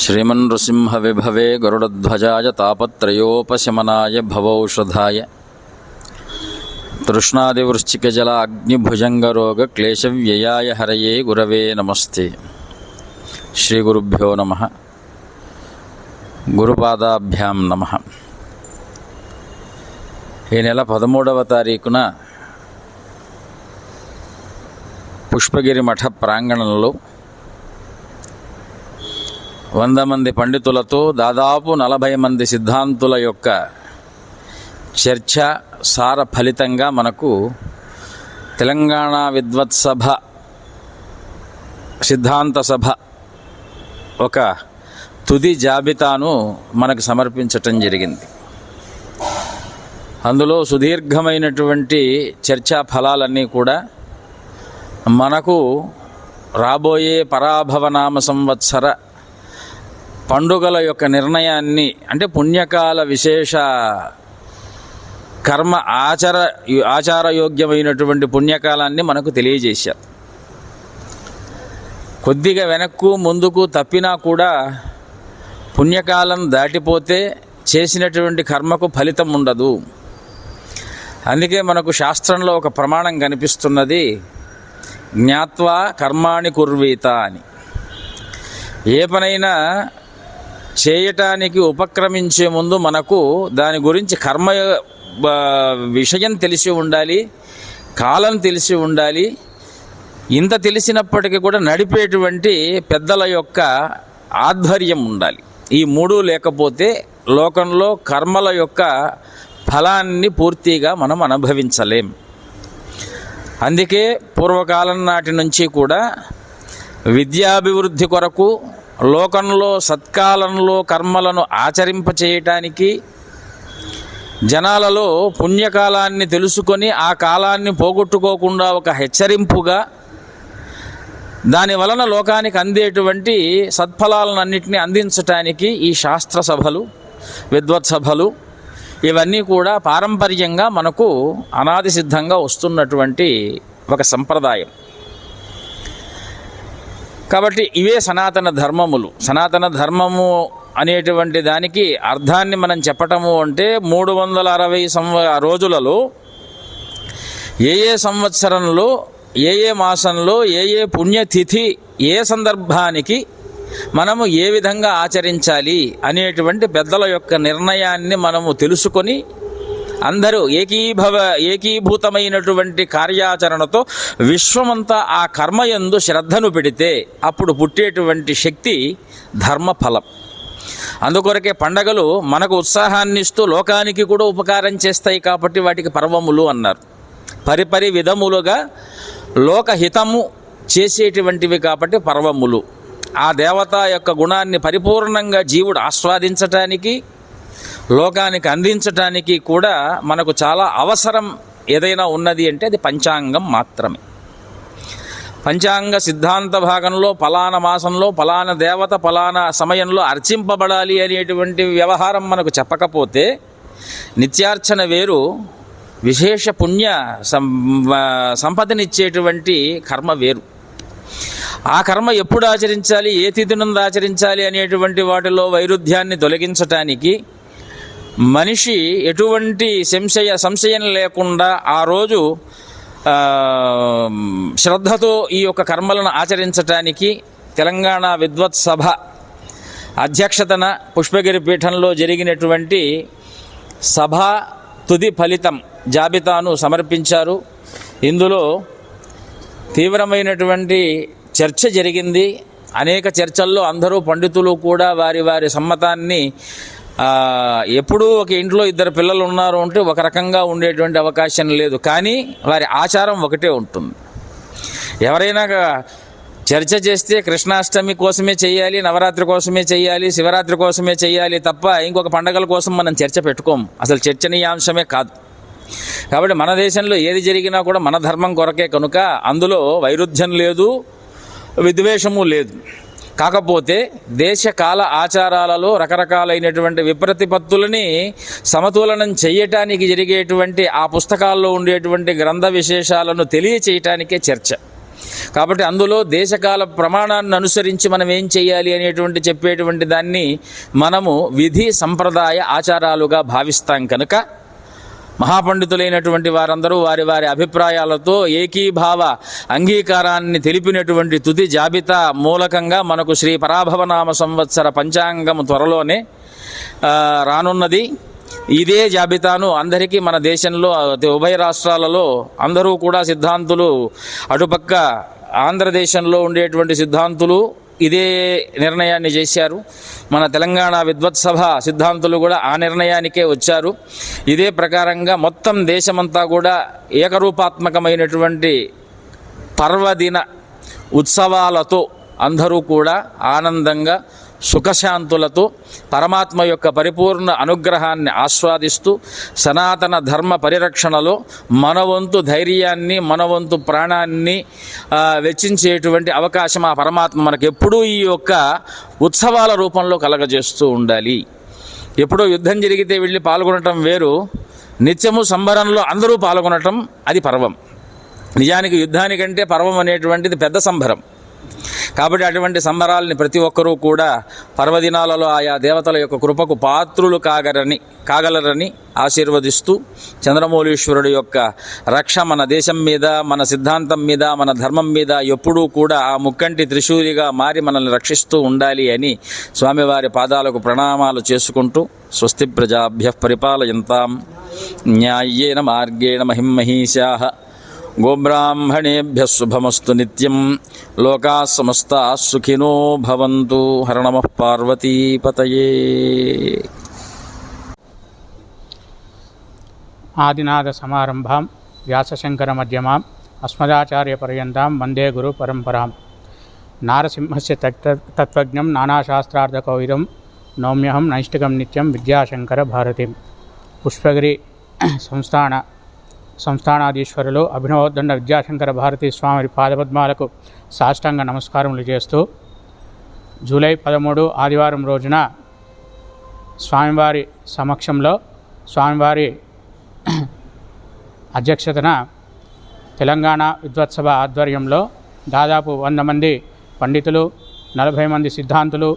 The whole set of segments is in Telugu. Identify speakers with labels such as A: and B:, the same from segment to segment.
A: श्रीमन्नृसिंहविभवे गरुडध्वजाय तापत्रयोपशमनाय भवौषधाय तृष्णादिवृश्चिकजलाग्निभुजङ्गरोगक्लेशव्ययाय हरये गुरवे नमस्ते శ్రీగురుభ్యో నమ గురుపాదాభ్యాం నమ ఈ నెల పదమూడవ తారీఖున పుష్పగిరి మఠ ప్రాంగణంలో వంద మంది పండితులతో దాదాపు నలభై మంది సిద్ధాంతుల యొక్క చర్చ సార ఫలితంగా మనకు తెలంగాణ విద్వత్ సభ సిద్ధాంత సభ ఒక తుది జాబితాను మనకు సమర్పించటం జరిగింది. అందులో సుదీర్ఘమైనటువంటి చర్చా ఫలాలన్నీ కూడా మనకు రాబోయే పరాభవనామ సంవత్సర పండుగల యొక్క నిర్ణయాన్ని అంటే పుణ్యకాల విశేష కర్మ ఆచార ఆచారయోగ్యమైనటువంటి పుణ్యకాలాన్ని మనకు తెలియజేశారు. కొద్దిగా వెనక్కు ముందుకు తప్పినా కూడా పుణ్యకాలం దాటిపోతే చేసినటువంటి కర్మకు ఫలితం ఉండదు. అందుకే మనకు శాస్త్రంలో ఒక ప్రమాణం కనిపిస్తున్నది జ్ఞాత్వా కర్మాణి కుర్వీత అని. ఏ పనైనా చేయటానికి ఉపక్రమించే ముందు మనకు దాని గురించి కర్మ విషయం తెలిసి ఉండాలి కాలం తెలిసి ఉండాలి. ఇంత తెలిసినప్పటికీ కూడా నడిపేటువంటి పెద్దల యొక్క ఆధ్వర్యం ఉండాలి. ఈ మూడు లేకపోతే లోకంలో కర్మల యొక్క ఫలాన్ని పూర్తిగా మనం అనుభవించలేం. అందుకే పూర్వకాలం నాటి నుంచి కూడా విద్యాభివృద్ధి కొరకు లోకంలో సత్కాలంలో కర్మలను ఆచరింపచేయటానికి జనాలలో పుణ్యకాలాన్ని తెలుసుకొని ఆ కాలాన్ని పోగొట్టుకోకుండా ఒక హెచ్చరింపుగా దాని వలన లోకానికి అందేటువంటి సత్ఫలాలన్నింటినీ అందించటానికి ఈ శాస్త్ర సభలు విద్వత్ సభలు ఇవన్నీ కూడా పారంపర్యంగా మనకు అనాది సిద్ధంగా వస్తున్నటువంటి ఒక సంప్రదాయం. కాబట్టి ఇవే సనాతన ధర్మములు. సనాతన ధర్మము అనేటువంటి దానికి అర్థాన్ని మనం చెప్పటము అంటే మూడు వందల అరవై సంవ రోజులలో ఏ ఏ సంవత్సరంలో ఏ ఏ మాసంలో ఏ ఏ పుణ్యతిథి ఏ సందర్భానికి మనము ఏ విధంగా ఆచరించాలి అనేటువంటి పెద్దల యొక్క నిర్ణయాన్ని మనము తెలుసుకొని అందరూ ఏకీభవ ఏకీభూతమైనటువంటి కార్యాచరణతో విశ్వమంతా ఆ కర్మయందు శ్రద్ధను పెడితే అప్పుడు పుట్టేటువంటి శక్తి ధర్మఫలం. అందుకొరకే పండగలు మనకు ఉత్సాహాన్ని ఇస్తూ లోకానికి కూడా ఉపకారం చేస్తాయి కాబట్టి వాటికి పర్వములు అన్నారు. పరిపరి విధములుగా లోకహితము చేసేటువంటివి కాబట్టి పర్వములు. ఆ దేవత యొక్క గుణాన్ని పరిపూర్ణంగా జీవుడు ఆస్వాదించటానికి లోకానికి అందించటానికి కూడా మనకు చాలా అవసరం ఏదైనా ఉన్నది అంటే అది పంచాంగం మాత్రమే. పంచాంగ సిద్ధాంత భాగంలో ఫలానా మాసంలో ఫలానా దేవత ఫలానా సమయంలో అర్చింపబడాలి అనేటువంటి వ్యవహారం మనకు చెప్పకపోతే నిత్యార్చన వేరు విశేష పుణ్య సం సంపదనిచ్చేటువంటి కర్మ వేరు. ఆ కర్మ ఎప్పుడు ఆచరించాలి ఏ తిథి నుండి ఆచరించాలి అనేటువంటి వాటిలో వైరుధ్యాన్ని తొలగించటానికి మనిషి ఎటువంటి సంశయ సంశయం లేకుండా ఆ రోజు శ్రద్ధతో ఈ యొక్క కర్మలను ఆచరించటానికి తెలంగాణ విద్వత్ సభ అధ్యక్షతన పుష్పగిరి పీఠంలో జరిగినటువంటి సభ తుది ఫలితం జాబితాను సమర్పించారు. ఇందులో తీవ్రమైనటువంటి చర్చ జరిగింది. అనేక చర్చల్లో అందరూ పండితులు కూడా వారి వారి సమ్మతాన్ని ఎప్పుడూ ఒక ఇంట్లో ఇద్దరు పిల్లలు ఉన్నారు అంటే ఒక రకంగా ఉండేటువంటి అవకాశం లేదు. కానీ వారి ఆచారం ఒకటే ఉంటుంది. ఎవరైనా చర్చ చేస్తే కృష్ణాష్టమి కోసమే చేయాలి నవరాత్రి కోసమే చేయాలి శివరాత్రి కోసమే చేయాలి తప్ప ఇంకొక పండగల కోసం మనం చర్చ పెట్టుకోం అసలు చర్చనీయాంశమే కాదు. కాబట్టి మన దేశంలో ఏది జరిగినా కూడా మన ధర్మం కొరకే కనుక అందులో వైరుధ్యం లేదు విద్వేషము లేదు. కాకపోతే దేశ కాల ఆచారాలలో రకరకాలైనటువంటి విప్రతిపత్తులని సమతులనం చేయటానికి జరిగేటువంటి ఆ పుస్తకాల్లో ఉండేటువంటి గ్రంథ విశేషాలను తెలియచేయటానికే చర్చ. కాబట్టి అందులో దేశకాల ప్రమాణాన్ని అనుసరించి మనం ఏం చేయాలి అనేటువంటి చెప్పేటువంటి దాన్ని మనము విధి సంప్రదాయ ఆచారాలుగా భావిస్తాం కనుక మహాపండితులైనటువంటి వారందరూ వారి వారి అభిప్రాయాలతో ఏకీభావ అంగీకారాన్ని తెలిపినటువంటి తుది జాబితా మూలకంగా మనకు శ్రీ పరాభవనామ సంవత్సర పంచాంగం త్వరలోనే రానున్నది. ఇదే జాబితాను అందరికీ మన దేశంలో ఉభయ రాష్ట్రాలలో అందరూ కూడా సిద్ధాంతులు అటుపక్క ఆంధ్రదేశంలో ఉండేటువంటి సిద్ధాంతులు ఇదే నిర్ణయాన్ని చేశారు. మన తెలంగాణ విద్వత్సభ సిద్ధాంతులు కూడా ఆ నిర్ణయానికే వచ్చారు. ఇదే ప్రకారంగా మొత్తం దేశమంతా కూడా ఏకరూపాత్మకమైనటువంటి పర్వదిన ఉత్సవాలతో అందరూ కూడా ఆనందంగా సుఖశాంతులతో పరమాత్మ యొక్క పరిపూర్ణ అనుగ్రహాన్ని ఆస్వాదిస్తూ సనాతన ధర్మ పరిరక్షణలో మనవంతు ధైర్యాన్ని మనవంతు ప్రాణాన్ని వెచ్చించేటువంటి అవకాశం ఆ పరమాత్మ మనకు ఎప్పుడూ ఈ యొక్క ఉత్సవాల రూపంలో కలగజేస్తూ ఉండాలి. ఎప్పుడో యుద్ధం జరిగితే వెళ్ళి పాల్గొనటం వేరు. నిత్యము సంబరంలో అందరూ పాల్గొనటం అది పర్వం. నిజానికి యుద్ధానికంటే పర్వం అనేటువంటిది పెద్ద సంబరం. కాబట్టి అటువంటి సంబరాల్ని ప్రతి ఒక్కరూ కూడా పర్వదినాలలో ఆయా దేవతల యొక్క కృపకు పాత్రులు కాగరని కాగలరని ఆశీర్వదిస్తూ చంద్రమౌళీశ్వరుడు యొక్క రక్ష మన దేశం మీద మన సిద్ధాంతం మీద మన ధర్మం మీద ఎప్పుడూ కూడా ఆ ముక్కంటి త్రిశూలిగా మారి మనల్ని రక్షిస్తూ ఉండాలి అని స్వామివారి పాదాలకు ప్రణామాలు చేసుకుంటూ స్వస్తి ప్రజాభ్య పరిపాలయంతాం. న్యాయేన మార్గేణ మహిమహీషా గోబ్రాహ్మణేభ్య శుభమస్తు నిత్యం. లోకా సమస్త సుఖినో భవంతు. హరణమ పార్వతీపతయే.
B: ఆదినాథ సమారంభాం వ్యాసశంకర మధ్యమాం అస్మదాచార్య పర్యంతం వందే గురు పరంపరాం. నారసింహస్య తత్వజ్ఞం నానాశాస్త్రార్థకౌయిదం నౌమ్యహం నైష్టికం నిత్యం విద్యాశంకర భారతిం. పుష్పగిరి సంస్థాన సంస్థానాధీశ్వరులు అభినవోద్దండ విద్యాశంకర భారతీ స్వామి పాదపద్మాలకు సాష్టాంగ నమస్కారములు చేస్తూ జూలై పదమూడు ఆదివారం రోజున స్వామివారి సమక్షంలో స్వామివారి అధ్యక్షతన తెలంగాణ విద్వత్సభ ఆధ్వర్యంలో దాదాపు వంద మంది పండితులు నలభై మంది సిద్ధాంతులు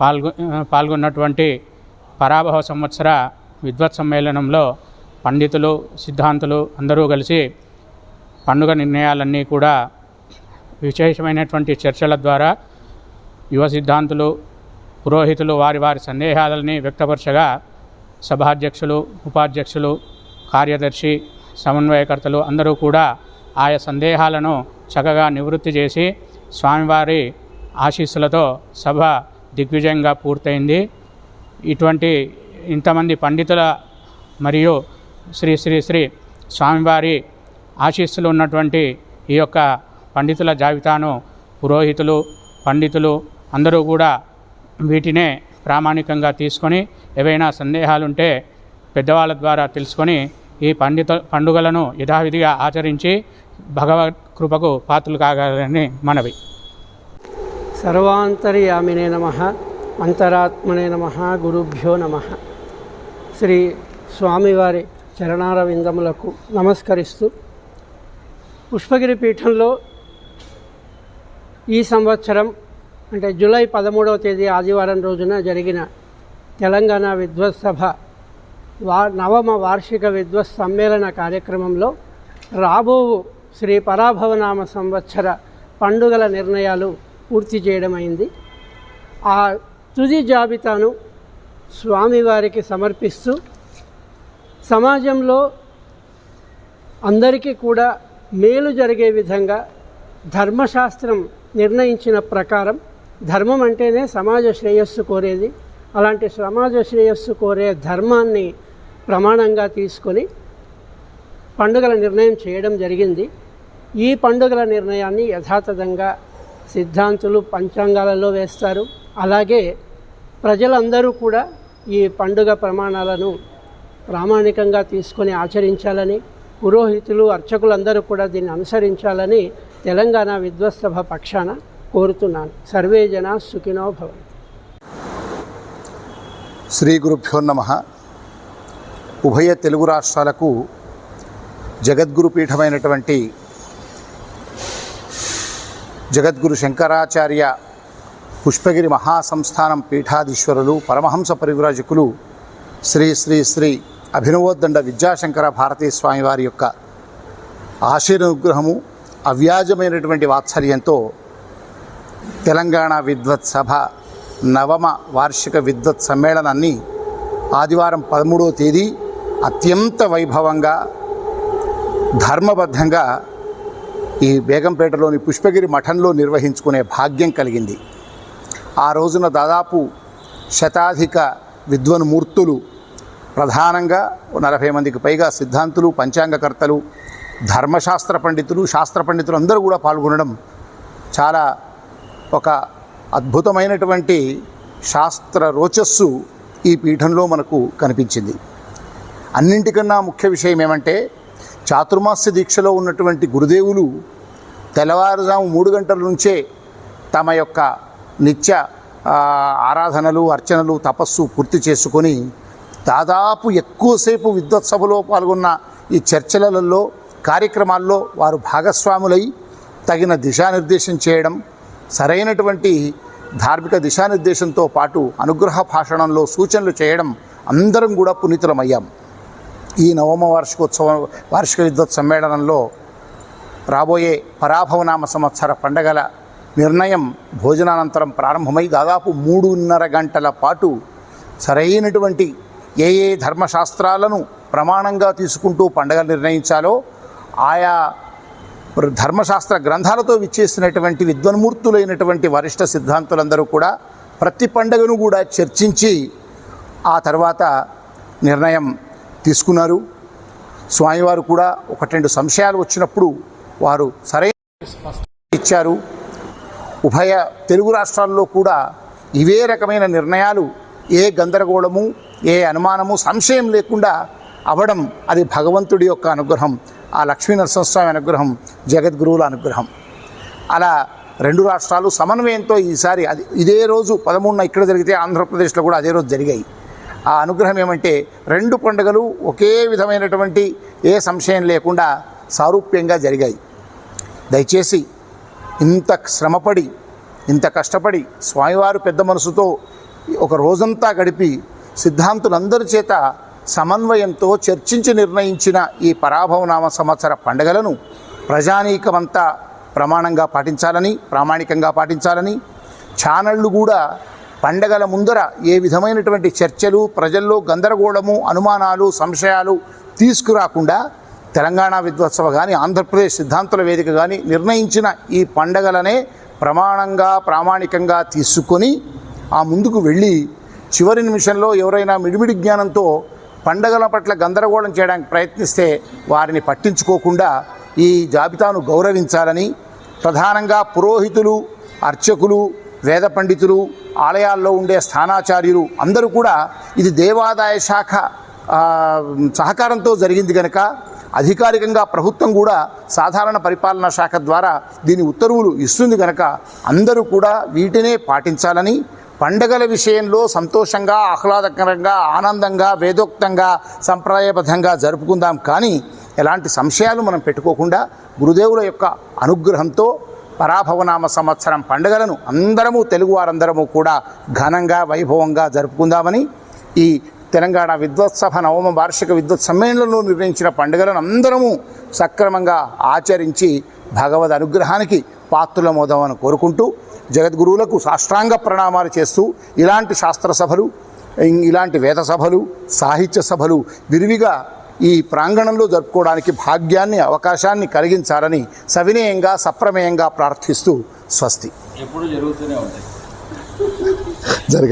B: పాల్గొ పాల్గొన్నటువంటి పరాభవ సంవత్సర విద్వత్ సమ్మేళనంలో పండితులు సిద్ధాంతులు అందరూ కలిసి పండుగ నిర్ణయాలన్నీ కూడా విశేషమైనటువంటి చర్చల ద్వారా యువ సిద్ధాంతులు పురోహితులు వారి వారి సందేహాలని వ్యక్తపరచగా సభాధ్యక్షులు ఉపాధ్యక్షులు కార్యదర్శి సమన్వయకర్తలు అందరూ కూడా ఆయా సందేహాలను చక్కగా నివృత్తి చేసి స్వామివారి ఆశీస్సులతో సభ దిగ్విజయంగా పూర్తయింది. ఇటువంటి ఇంతమంది పండితుల మరియు శ్రీ శ్రీ శ్రీ స్వామివారి ఆశీస్సులు ఉన్నటువంటి ఈ యొక్క పండితుల జాబితాను పురోహితులు పండితులు అందరూ కూడా వీటినే ప్రామాణికంగా తీసుకొని ఏవైనా సందేహాలుంటే పెద్దవాళ్ళ ద్వారా తెలుసుకొని ఈ పండిత పండుగలను యథావిధిగా ఆచరించి భగవత్ కృపకు పాత్రలు కాగలని మనవి.
C: సర్వాంతర్యామినే నమ అంతరాత్మనే నమ గురుభ్యో నమ. శ్రీ స్వామివారి చరణార విందములకు నమస్కరిస్తూ పుష్పగిరి పీఠంలో ఈ సంవత్సరం అంటే జూలై పదమూడవ తేదీ ఆదివారం రోజున జరిగిన తెలంగాణ విద్వత్సభ వా నవమ వార్షిక విద్వత్ సమ్మేళన కార్యక్రమంలో రాబో శ్రీ పరాభవనామ సంవత్సర పండుగల నిర్ణయాలు పూర్తి చేయడం అయింది ఆ తుది జాబితాను స్వామివారికి సమర్పిస్తూ సమాజంలో అందరికీ కూడా మేలు జరిగే విధంగా ధర్మశాస్త్రం నిర్ణయించిన ప్రకారం ధర్మం అంటేనే సమాజ శ్రేయస్సు కోరేది. అలాంటి సమాజ శ్రేయస్సు కోరే ధర్మాన్ని ప్రమాణంగా తీసుకొని పండుగల నిర్ణయం చేయడం జరిగింది. ఈ పండుగల నిర్ణయాన్ని యథాతథంగా సిద్ధాంతులు పంచాంగాలలో వేస్తారు. అలాగే ప్రజలందరూ కూడా ఈ పండుగ ప్రమాణాలను ప్రామాణికంగా తీసుకొని ఆచరించాలని పురోహితులు అర్చకులందరూ కూడా దీన్ని అనుసరించాలని తెలంగాణ విద్వత్సభ పక్షాన కోరుతున్నాను. సర్వే జన సుఖినో భవంతు.
D: శ్రీ గురుభ్యో నమ. ఉభయ తెలుగు రాష్ట్రాలకు జగద్గురు పీఠమైనటువంటి జగద్గురు శంకరాచార్య పుష్పగిరి మహాసంస్థానం పీఠాధీశ్వరులు పరమహంస పరివ్రాజకులు శ్రీ శ్రీ శ్రీ అభినవోద్దండ విద్యాశంకర భారతీ స్వామివారి యొక్క ఆశీర్నుగ్రహము అవ్యాజమైనటువంటి వాత్సల్యంతో తెలంగాణ విద్వత్ సభ నవమ వార్షిక విద్వత్ సమ్మేళనాన్ని ఆదివారం పదమూడవ తేదీ అత్యంత వైభవంగా ధర్మబద్ధంగా ఈ బేగంపేటలోని పుష్పగిరి మఠంలో నిర్వహించుకునే భాగ్యం కలిగింది. ఆ రోజున దాదాపు శతాధిక విద్వన్మూర్తులు ప్రధానంగా నలభై మందికి పైగా సిద్ధాంతులు పంచాంగకర్తలు ధర్మశాస్త్ర పండితులు శాస్త్ర పండితులు అందరూ కూడా పాల్గొనడం చాలా ఒక అద్భుతమైనటువంటి శాస్త్ర రోచస్సు ఈ పీఠంలో మనకు కనిపించింది. అన్నింటికన్నా ముఖ్య విషయం ఏమంటే చాతుర్మాస్య దీక్షలో ఉన్నటువంటి గురుదేవులు తెల్లవారుజాము మూడు గంటల నుంచే తమ యొక్క నిత్య ఆరాధనలు అర్చనలు తపస్సు పూర్తి చేసుకొని దాదాపు ఎక్కువసేపు విద్వత్ సభలో పాల్గొన్న ఈ చర్చలలో కార్యక్రమాల్లో వారు భాగస్వాములై తగిన దిశానిర్దేశం చేయడం సరైనటువంటి ధార్మిక దిశానిర్దేశంతో పాటు అనుగ్రహ భాషణంలో సూచనలు చేయడం అందరం కూడా పునీతులమయ్యాం. ఈ నవమ వార్షికోత్సవం వార్షిక విద్వత్ సమ్మేళనంలో రాబోయే పరాభవనామ సంవత్సర పండగల నిర్ణయం భోజనానంతరం ప్రారంభమై దాదాపు మూడున్నర గంటల పాటు సరైనటువంటి ఏ ఏ ధర్మశాస్త్రాలను ప్రమాణంగా తీసుకుంటూ పండగలు నిర్ణయించాలో ఆయా ధర్మశాస్త్ర గ్రంథాలతో విచ్చేసినటువంటి విద్వన్మూర్తులైనటువంటి వరిష్ట సిద్ధాంతులందరూ కూడా ప్రతి పండగను కూడా చర్చించి ఆ తర్వాత నిర్ణయం తీసుకున్నారు. స్వామివారు కూడా ఒకటి రెండు సంశయాలు వచ్చినప్పుడు వారు సరైన ఇచ్చారు. ఉభయ తెలుగు రాష్ట్రాల్లో కూడా ఇవే రకమైన నిర్ణయాలు ఏ గందరగోళము ఏ అనుమానము సంశయం లేకుండా అవడం అది భగవంతుడి యొక్క అనుగ్రహం ఆ లక్ష్మీ నరసింహస్వామి అనుగ్రహం జగద్గురువుల అనుగ్రహం. అలా రెండు రాష్ట్రాలు సమన్వయంతో ఈసారి అది ఇదే రోజు పదమూడున ఇక్కడ జరిగితే ఆంధ్రప్రదేశ్లో కూడా అదే రోజు జరిగాయి. ఆ అనుగ్రహం ఏమంటే రెండు పండుగలు ఒకే విధమైనటువంటి ఏ సంశయం లేకుండా సారూప్యంగా జరిగాయి. దయచేసి ఇంత శ్రమపడి ఇంత కష్టపడి స్వామివారు పెద్ద మనసుతో ఒక రోజంతా గడిపి సిద్ధాంతులందరి చేత సమన్వయంతో చర్చించి నిర్ణయించిన ఈ పరాభవనామ సంవత్సర పండుగలను ప్రజానీకమంతా ప్రమాణంగా పాటించాలని ప్రామాణికంగా పాటించాలని ఛానళ్ళు కూడా పండగల ముందర ఏ విధమైనటువంటి చర్చలు ప్రజల్లో గందరగోళము అనుమానాలు సంశయాలు తీసుకురాకుండా తెలంగాణ విద్వత్సవ కానీ ఆంధ్రప్రదేశ్ సిద్ధాంతుల వేదిక కానీ నిర్ణయించిన ఈ పండగలనే ప్రమాణంగా ప్రామాణికంగా తీసుకొని ఆ ముందుకు వెళ్ళి చివరి నిమిషంలో ఎవరైనా మిడిమిడి జ్ఞానంతో పండగల పట్ల గందరగోళం చేయడానికి ప్రయత్నిస్తే వారిని పట్టించుకోకుండా ఈ జాబితాను గౌరవించాలని ప్రధానంగా పురోహితులు అర్చకులు వేద పండితులు ఆలయాల్లో ఉండే స్థానాచార్యులు అందరూ కూడా ఇది దేవాదాయ శాఖ సహకారంతో జరిగింది కనుక అధికారికంగా ప్రభుత్వం కూడా సాధారణ పరిపాలనా శాఖ ద్వారా దీని ఉత్తర్వులు ఇస్తుంది కనుక అందరూ కూడా వీటినే పాటించాలని పండగల విషయంలో సంతోషంగా ఆహ్లాదకరంగా ఆనందంగా వేదోక్తంగా సంప్రదాయబద్ధంగా జరుపుకుందాం. కానీ ఎలాంటి సంశయాలు మనం పెట్టుకోకుండా గురుదేవుల యొక్క అనుగ్రహంతో పరాభవనామ సంవత్సరం పండుగలను అందరము తెలుగు వారందరము కూడా ఘనంగా వైభవంగా జరుపుకుందామని ఈ తెలంగాణ విద్వత్సభ నవమ వార్షిక విద్వత్ సమ్మేళనంలో నిర్ణయించిన పండుగలను అందరము సక్రమంగా ఆచరించి భగవద్ అనుగ్రహానికి పాత్రులమవుదామని కోరుకుంటూ జగద్గురువులకు సాష్టాంగ ప్రణామాలు చేస్తూ ఇలాంటి శాస్త్ర సభలు ఇలాంటి వేద సభలు సాహిత్య సభలు విరివిగా ఈ ప్రాంగణంలో జరుపుకోవడానికి భాగ్యాన్ని అవకాశాన్ని కలిగించాలని సవినయంగా సప్రమేయంగా ప్రార్థిస్తూ స్వస్తి.
A: ఎప్పుడు జరుగుతూనే ఉంటాయి.